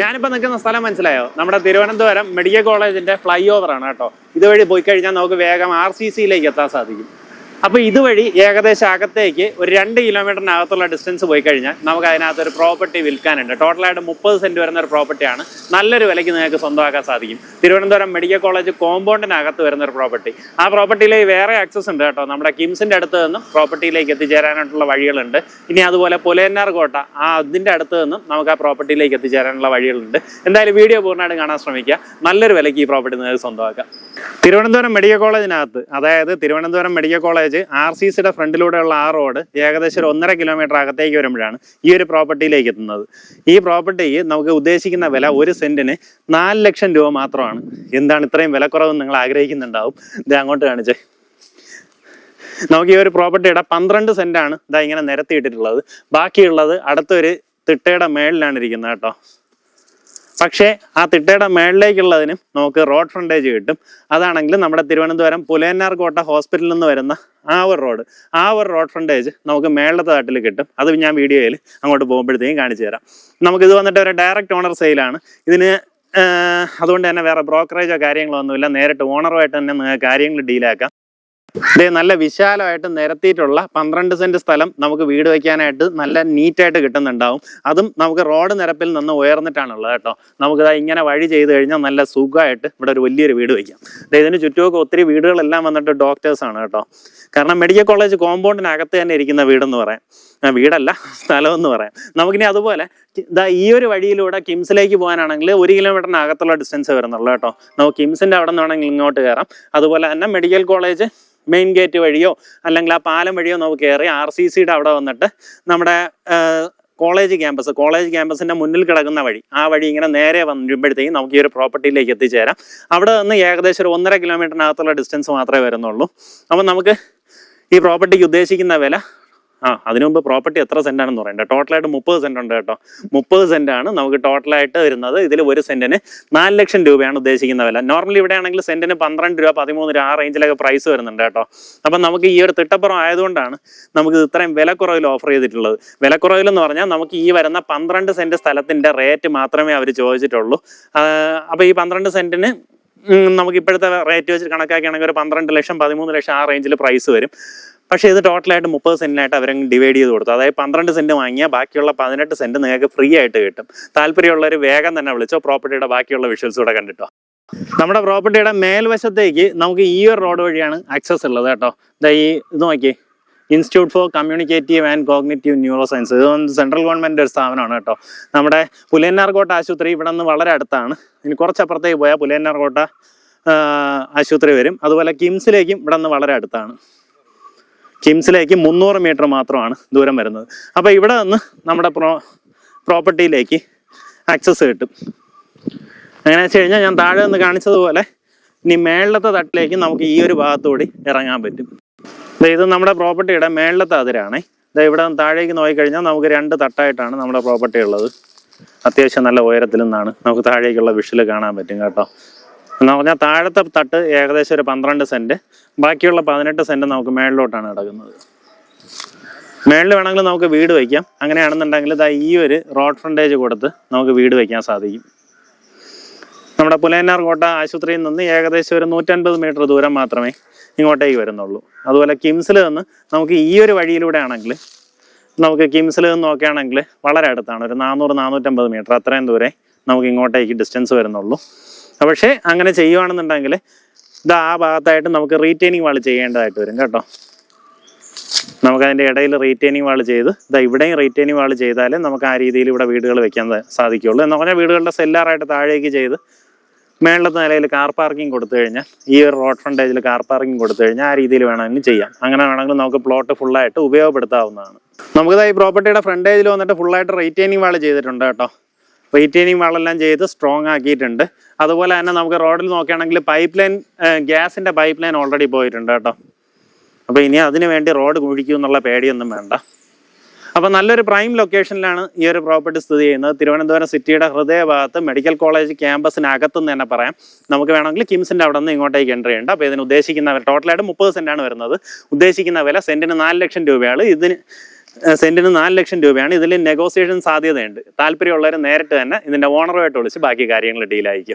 ഞാനിപ്പോൾ നിൽക്കുന്ന സ്ഥലം മനസ്സിലായോ? നമ്മുടെ തിരുവനന്തപുരം മെഡിക്കൽ കോളേജിന്റെ ഫ്ലൈ ഓവർ ആണ് കേട്ടോ. ഇതുവഴി പോയി കഴിഞ്ഞാൽ നമുക്ക് വേഗം ആർ സി സിയിലേക്ക് എത്താൻ സാധിക്കും. അപ്പോൾ ഇതുവഴി ഏകദേശം അകത്തേക്ക് ഒരു രണ്ട് കിലോമീറ്ററിനകത്തുള്ള ഡിസ്റ്റൻസ് പോയി കഴിഞ്ഞാൽ നമുക്ക് അതിനകത്ത് ഒരു പ്രോപ്പർട്ടി വിൽക്കാനുണ്ട്. ടോട്ടലായിട്ട് മുപ്പത് സെന്റ് വരുന്ന ഒരു പ്രോപ്പർട്ടിയാണ് നല്ലൊരു വിലയ്ക്ക് നിങ്ങൾക്ക് സ്വന്തമാക്കാൻ സാധിക്കും. തിരുവനന്തപുരം മെഡിക്കൽ കോളേജ് കോമ്പൗണ്ടിനകത്ത് വരുന്ന ഒരു പ്രോപ്പർട്ടി ആ പ്രോപ്പർട്ടിയിലേക്ക് വേറെ ആക്സസ് ഉണ്ട് കേട്ടോ. നമ്മുടെ കിംസിന്റെ അടുത്ത് നിന്നും പ്രോപ്പർട്ടിയിലേക്ക് എത്തിച്ചേരാനായിട്ടുള്ള വഴികളുണ്ട്. ഇനി അതുപോലെ പുലയന്നാർ കോട്ട ആ അതിന്റെ അടുത്ത് നിന്നും നമുക്ക് ആ പ്രോപ്പർട്ടിയിലേക്ക് എത്തിച്ചേരാനുള്ള വഴികളുണ്ട്. എന്തായാലും വീഡിയോ പൂർണമായിട്ട് കാണാൻ ശ്രമിക്കുക. നല്ലൊരു വിലയ്ക്ക് ഈ പ്രോപ്പർട്ടി നിങ്ങൾക്ക് സ്വന്തമാക്കാം. തിരുവനന്തപുരം മെഡിക്കൽ കോളേജിനകത്ത് അതായത് Thiruvananthapuram medical college R C സിയുടെ ഫ്രണ്ടിലൂടെയുള്ള ആ റോഡ് ഏകദേശം ഒരു ഒന്നര കിലോമീറ്റർ അകത്തേക്ക് വരുമ്പോഴാണ് ഈ ഒരു പ്രോപ്പർട്ടിയിലേക്ക് എത്തുന്നത്. ഈ പ്രോപ്പർട്ടിക്ക് നമുക്ക് ഉദ്ദേശിക്കുന്ന വില ഒരു സെന്റിന് നാല് ലക്ഷം രൂപ മാത്രമാണ്. എന്താണ് ഇത്രയും വിലക്കുറവെന്ന് നിങ്ങൾ ആഗ്രഹിക്കുന്നുണ്ടാവും? ഇത് അങ്ങോട്ട് കാണിച്ചേ. നമുക്ക് ഈ ഒരു പ്രോപ്പർട്ടിയുടെ പന്ത്രണ്ട് സെന്റാണ് ഇതാ ഇങ്ങനെ നിരത്തിയിട്ടിട്ടുള്ളത്. ബാക്കിയുള്ളത് അടുത്തൊരു തിട്ടയുടെ മേളിലാണ് ഇരിക്കുന്നത് കേട്ടോ. പക്ഷേ ആ തിട്ടയുടെ മേളിലേക്കുള്ളതിനും നമുക്ക് റോഡ് ഫ്രണ്ടേജ് കിട്ടും. അതാണെങ്കിൽ നമ്മുടെ തിരുവനന്തപുരം പുലയന്നാർ കോട്ട ഹോസ്പിറ്റലിൽ നിന്ന് വരുന്ന ആ ഒരു റോഡ് ആ ഒരു റോഡ് ഫ്രണ്ടേജ് നമുക്ക് മേളത്തെ തട്ടിൽ കിട്ടും. അത് ഞാൻ വീഡിയോയിൽ അങ്ങോട്ട് പോകുമ്പോഴത്തേക്കും കാണിച്ചു തരാം. നമുക്കിത് വന്നിട്ട് ഒരു ഡയറക്റ്റ് ഓണർ സെയിലാണ് ഇതിന് അതുകൊണ്ട് തന്നെ വേറെ ബ്രോക്കറേജോ കാര്യങ്ങളോ ഒന്നുമില്ല. നേരിട്ട് ഓണറുമായിട്ട് തന്നെ കാര്യങ്ങൾ ഡീലാക്കാം ഇതേ നല്ല വിശാലമായിട്ട് നിരത്തിയിട്ടുള്ള പന്ത്രണ്ട് സെന്റ് സ്ഥലം നമുക്ക് വീട് വെക്കാനായിട്ട് നല്ല നീറ്റായിട്ട് കിട്ടുന്നുണ്ടാവും. അതും നമുക്ക് റോഡ് നിരപ്പിൽ നിന്ന് ഉയർന്നിട്ടാണുള്ളത് കേട്ടോ. നമുക്കിതാ ഇങ്ങനെ വഴി ചെയ്ത് കഴിഞ്ഞാൽ നല്ല സുഖമായിട്ട് ഇവിടെ ഒരു വലിയൊരു വീട് വയ്ക്കാം. ഇതിന് ചുറ്റുമൊക്കെ ഒത്തിരി വീടുകളെല്ലാം വന്നിട്ട് ഡോക്ടേഴ്സ് ആണ് കേട്ടോ. കാരണം മെഡിക്കൽ കോളേജ് കോമ്പൗണ്ടിനകത്ത് തന്നെ ഇരിക്കുന്ന വീടെന്ന് പറയാം. വീടല്ല സ്ഥലമെന്ന് പറയാം. നമുക്കിനി അതുപോലെ ഇതാ ഈ ഒരു വഴിയിലൂടെ കിംസിലേക്ക് പോകാനാണെങ്കിൽ ഒരു കിലോമീറ്ററിനകത്തുള്ള ഡിസ്റ്റൻസ് വരുന്നുള്ളൂ കേട്ടോ. നമുക്ക് കിംസിന്റെ അവിടെ നിന്നാണെങ്കിൽ ഇങ്ങോട്ട് കയറാം. അതുപോലെ തന്നെ മെഡിക്കൽ കോളേജ് മെയിൻ ഗേറ്റ് വഴിയോ അല്ലെങ്കിൽ ആ പാലം വഴിയോ നമുക്ക് കയറി ആർ സി സിയുടെ അവിടെ വന്നിട്ട് നമ്മുടെ കോളേജ് ക്യാമ്പസ് കോളേജ് ക്യാമ്പസിന്റെ മുന്നിൽ കിടക്കുന്ന വഴി ആ വഴി ഇങ്ങനെ നേരെ വരുമ്പോഴത്തേക്കും നമുക്ക് ഈ ഒരു പ്രോപ്പർട്ടിയിലേക്ക് എത്തിച്ചേരാം. അവിടെ നിന്ന് ഏകദേശം ഒരു ഒന്നര കിലോമീറ്ററിനകത്തുള്ള ഡിസ്റ്റൻസ് മാത്രമേ വരുന്നുള്ളൂ. അപ്പം നമുക്ക് ഈ പ്രോപ്പർട്ടിക്ക് ഉദ്ദേശിക്കുന്ന വില ആ അതിനു മുമ്പ് പ്രോപ്പർട്ടി എത്ര സെന്റ് ആണെന്ന് പറയണ്ട. ടോട്ടലായിട്ട് മുപ്പത് സെന്റ് ഉണ്ട് കേട്ടോ. മുപ്പത് സെന്റ് ആണ് നമുക്ക് ടോട്ടലായിട്ട് വരുന്നത്. ഇതിൽ ഒരു സെന്റിന് നാല് ലക്ഷം രൂപയാണ് ഉദ്ദേശിക്കുന്ന വില. നോർമലി ഇവിടെ ആണെങ്കിൽ സെന്റിന് പന്ത്രണ്ട് രൂപ പതിമൂന്ന് രൂപ ആ റേഞ്ചിലൊക്കെ പ്രൈസ് വരുന്നുണ്ട് കേട്ടോ. അപ്പം നമുക്ക് ഈ ഒരു തിട്ടപ്പുറം ആയതുകൊണ്ടാണ് നമുക്ക് ഇത്രയും വിലക്കുറവിൽ ഓഫർ ചെയ്തിട്ടുള്ളത്. വിലക്കുറവിൽ എന്ന് പറഞ്ഞാൽ നമുക്ക് ഈ വരുന്ന പന്ത്രണ്ട് സെന്റ് സ്ഥലത്തിന്റെ റേറ്റ് മാത്രമേ അവർ ചോദിച്ചിട്ടുള്ളൂ. അപ്പോൾ ഈ പന്ത്രണ്ട് സെന്റിന് നമുക്ക് ഇപ്പോഴത്തെ റേറ്റ് വെച്ച് കണക്കാക്കുകയാണെങ്കിൽ ഒരു പന്ത്രണ്ട് ലക്ഷം പതിമൂന്ന് ലക്ഷം ആ റേഞ്ചിൽ പ്രൈസ് വരും. പക്ഷേ ഇത് ടോട്ടലായിട്ട് മുപ്പത് സെന്റിനായിട്ട് അവരങ്ങ് ഡിവൈഡ് ചെയ്ത് കൊടുത്തു. അതായത് പന്ത്രണ്ട് സെന്റ് വാങ്ങിയാൽ ബാക്കിയുള്ള പതിനെട്ട് സെന്റ് നിങ്ങൾക്ക് ഫ്രീ ആയിട്ട് കിട്ടും. താല്പര്യമുള്ളവർ വേഗം തന്നെ വിളിച്ചോ പ്രോപ്പർട്ടിയുടെ ബാക്കിയുള്ള വിഷ്വൽസ് കൂടെ കണ്ടിട്ടോ. നമ്മുടെ പ്രോപ്പർട്ടിയുടെ മേൽവശത്തേക്ക് നമുക്ക് ഈ ഒരു റോഡ് വഴിയാണ് ആക്സസ് ഉള്ളത് കേട്ടോ. ഈ ഇത് നോക്കി institute for communicative and cognitive neuroscience ഇത് സെൻട്രൽ ഗവൺമെന്റ് ഒരു സ്ഥാപനമാണ് കേട്ടോ. നമ്മുടെ പുലയന്നാർകോട്ട ആശുപത്രി ഇവിടെ നിന്ന് വളരെ അടുത്താണ്. ഇനി കുറച്ചപ്പുറത്തേക്ക് പോയാൽ പുലയന്നാർകോട്ട ആശുപത്രി വരും. അതുപോലെ കിംസിലേക്കും ഇവിടെ നിന്ന് വളരെ അടുത്താണ്. കിംസിലേക്ക് മുന്നൂറ് മീറ്റർ മാത്രമാണ് ദൂരം വരുന്നത്. അപ്പോൾ ഇവിടെ നിന്ന് നമ്മുടെ പ്രോ പ്രോപ്പർട്ടിയിലേക്ക് ആക്സസ് കിട്ടും. അങ്ങനെ വെച്ച് കഴിഞ്ഞാൽ ഞാൻ താഴെ നിന്ന് കാണിച്ചതുപോലെ ഇനി മേളിലത്തെ തട്ടിലേക്ക് നമുക്ക് ഈ ഒരു ഭാഗത്തുകൂടി ഇറങ്ങാൻ പറ്റും. ഇത് നമ്മുടെ പ്രോപ്പർട്ടിയുടെ മേളിലത്തെ അതിരാണേ. ഇത് ഇവിടെ താഴേക്ക് നോക്കിക്കഴിഞ്ഞാൽ നമുക്ക് രണ്ട് തട്ടായിട്ടാണ് നമ്മുടെ പ്രോപ്പർട്ടി ഉള്ളത്. അത്യാവശ്യം നല്ല ഉയരത്തിൽ നിന്നാണ്. നമുക്ക് താഴേക്കുള്ള വിഷൽ കാണാൻ പറ്റും കേട്ടോ. എന്ന് പറഞ്ഞാൽ താഴത്തെ തട്ട് ഏകദേശം ഒരു പന്ത്രണ്ട് സെന്റ് ബാക്കിയുള്ള പതിനെട്ട് സെന്റ് നമുക്ക് മേളിലോട്ടാണ് കിടക്കുന്നത്. മേളിൽ വേണമെങ്കിൽ നമുക്ക് വീട് വയ്ക്കാം. അങ്ങനെയാണെന്നുണ്ടെങ്കിൽ ഇതാ ഈ ഒരു റോഡ് ഫ്രണ്ടേജ് കൊടുത്ത് നമുക്ക് വീട് വയ്ക്കാൻ സാധിക്കും. നമ്മുടെ പുലയന്നാർ കോട്ട ആശുപത്രിയിൽ നിന്ന് ഏകദേശം ഒരു നൂറ്റൻപത് മീറ്റർ ദൂരം മാത്രമേ ഇങ്ങോട്ടേക്ക് വരുന്നുള്ളൂ. അതുപോലെ കിംസിൽ നിന്ന് നമുക്ക് ഈ ഒരു വഴിയിലൂടെ ആണെങ്കിൽ നമുക്ക് കിംസിൽ നിന്ന് നോക്കുകയാണെങ്കിൽ വളരെ അടുത്താണ്. ഒരു നാനൂറ് നാനൂറ്റമ്പത് മീറ്റർ. അത്രയും ദൂരെ നമുക്ക് ഇങ്ങോട്ടേക്ക് ഡിസ്റ്റൻസ് വരുന്നുള്ളൂ. പക്ഷേ അങ്ങനെ ചെയ്യുവാണെന്നുണ്ടെങ്കിൽ ഇത് ആ ഭാഗത്തായിട്ട് നമുക്ക് റീറ്റെയിനിങ് വാൾ ചെയ്യേണ്ടതായിട്ട് വരും കേട്ടോ. നമുക്ക് അതിന്റെ ഇടയിൽ റീറ്റെയിനിങ് വാൾ ചെയ്ത് ഇതാ ഇവിടെയും റീറ്റെയിനിങ് വാൾ ചെയ്താലേ നമുക്ക് ആ രീതിയിൽ ഇവിടെ വീടുകൾ വെക്കാൻ സാധിക്കുള്ളൂ എന്ന് പറഞ്ഞാൽ വീടുകളുടെ സെല്ലാറായിട്ട് താഴേക്ക് ചെയ്ത് മേളത്തെ നിലയിൽ കാർ പാർക്കിംഗ് കൊടുത്തു കഴിഞ്ഞാൽ ഈ ഒരു റോഡ് ഫ്രണ്ടേജിൽ കാർ പാർക്കിംഗ് കൊടുത്തു കഴിഞ്ഞാൽ ആ രീതിയിൽ വേണമെങ്കിലും ചെയ്യാം. അങ്ങനെ വേണമെങ്കിൽ നമുക്ക് പ്ലോട്ട് ഫുള്ളായിട്ട് ഉപയോഗപ്പെടുത്താവുന്നതാണ്. നമുക്കിതാ ഈ പ്രോപ്പർട്ടിയുടെ ഫ്രണ്ടേജിൽ വന്നിട്ട് ഫുള്ളായിട്ട് റീറ്റെയിനിങ് വാൾ ചെയ്തിട്ടുണ്ട് കേട്ടോ. റീറ്റെയിനിങ് വാളെല്ലാം ചെയ്ത് സ്ട്രോങ് ആക്കിയിട്ടുണ്ട്. അതുപോലെ തന്നെ നമുക്ക് റോഡിൽ നോക്കുകയാണെങ്കിൽ പൈപ്പ് ലൈൻ ഗ്യാസിന്റെ പൈപ്പ് ലൈൻ ഓൾറെഡി പോയിട്ടുണ്ട് കേട്ടോ. അപ്പോൾ ഇനി അതിനു വേണ്ടി റോഡ് കുഴിക്കും എന്നുള്ള പേടിയൊന്നും വേണ്ട. അപ്പോൾ നല്ലൊരു പ്രൈം ലൊക്കേഷനിലാണ് ഈ ഒരു പ്രോപ്പർട്ടി സ്ഥിതി ചെയ്യുന്നത്. തിരുവനന്തപുരം സിറ്റിയുടെ ഹൃദയഭാഗത്ത് മെഡിക്കൽ കോളേജ് ക്യാമ്പസിനകത്തുനിന്ന് തന്നെ പറയാം. നമുക്ക് വേണമെങ്കിൽ കിംസിന്റെ അവിടെ നിന്ന് ഇങ്ങോട്ടേക്ക് എൻട്രി ഉണ്ട്. അപ്പോൾ ഇതിന് ഉദ്ദേശിക്കുന്ന വില ടോട്ടലായിട്ട് മുപ്പത് സെന്റാണ് വരുന്നത്. ഉദ്ദേശിക്കുന്ന വില സെന്റിന് നാല് ലക്ഷം രൂപയാണ്. ഇതിന് സെന്റിന് നാല് ലക്ഷം രൂപയാണ്. ഇതിൽ നെഗോസിയേഷൻ സാധ്യതയുണ്ട്. താല്പര്യമുള്ളവർ നേരിട്ട് തന്നെ ഇതിന്റെ ഓണറുമായിട്ട് വിളിച്ച് ബാക്കി കാര്യങ്ങൾ ഡീലായിരിക്കും